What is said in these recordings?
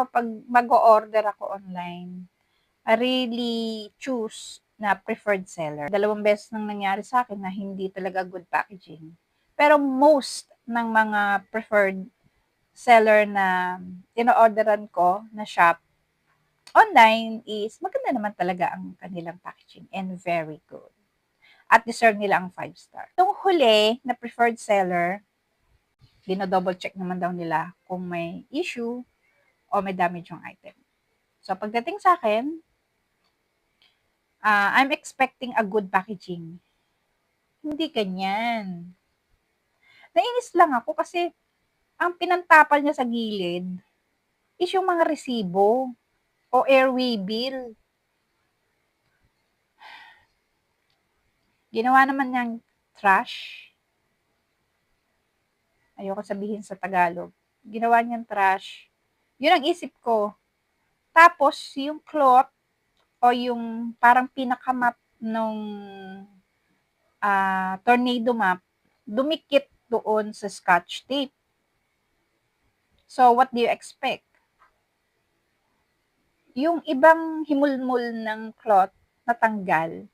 ako, pag mag-o-order ako online, I really choose na preferred seller. Dalawang beses nang nangyari sa akin na hindi talaga good packaging. Pero most ng mga preferred seller na ino-orderan ko na shop online is maganda naman talaga ang kanilang packaging and very good. At deserve nila ang 5 star. Itong huli na preferred seller, dino-double check naman daw nila kung may issue o may damage yung item. So, pagdating sa akin, uh, I'm expecting a good packaging. Hindi ganyan. Nainis lang ako kasi ang pinantapal niya sa gilid is yung mga resibo o airway bill. Ginawa naman niyang trash. Ayoko sabihin sa Tagalog. Ginawa niyang trash. Yun ang isip ko. Tapos, yung cloth o yung parang pinakamap nung uh, tornado map, dumikit doon sa scotch tape. So, what do you expect? Yung ibang himulmul ng cloth natanggal,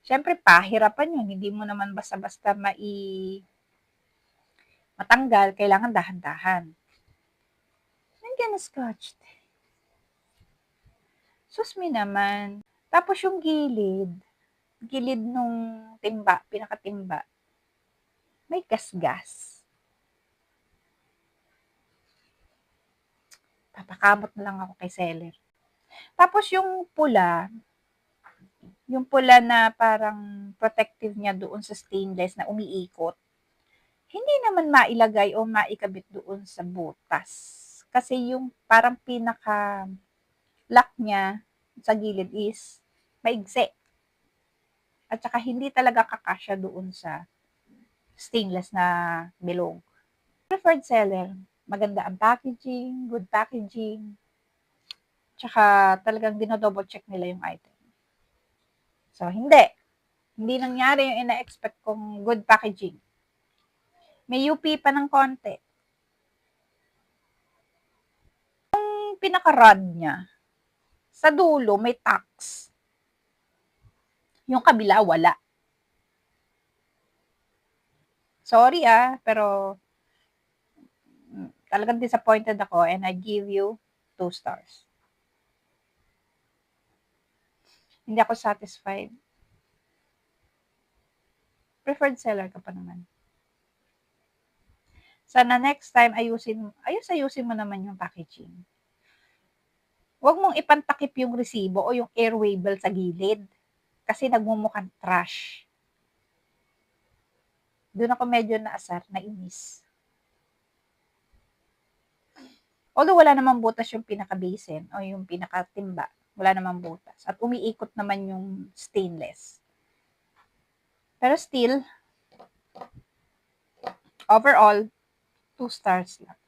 syempre pahirapan yun. Hindi mo naman basta-basta mai matanggal, kailangan dahan-dahan. Nandiyan na scotch tape. Sus me naman. Tapos yung gilid, gilid nung timba, pinakatimba, may gas-gas. Papakamot na lang ako kay seller. Tapos yung pula, yung pula na parang protective niya doon sa stainless na umiikot, hindi naman mailagay o maikabit doon sa butas. Kasi yung parang pinaka lock niya sa gilid is maigsi. At saka hindi talaga kakasya doon sa stainless na bilog. Preferred seller, maganda ang packaging, good packaging, tsaka talagang dinodouble check nila yung item. So, hindi. Hindi nangyari yung ina-expect kong good packaging. May UP pa ng konti. Yung pinaka-rod niya, sa dulo, may tax. Yung kabila, wala. Sorry ah, pero mm, talagang disappointed ako and I give you two stars. Hindi ako satisfied. Preferred seller ka pa naman. Sana next time ayusin, ayos ayusin mo naman yung packaging. Huwag mong ipantakip yung resibo o yung airway bill sa gilid. Kasi nagmumukhang trash. Doon ako medyo naasar, nainis. Although wala namang butas yung pinaka-basin o yung pinaka-timba. Wala namang butas. At umiikot naman yung stainless. Pero still, overall, two stars lang.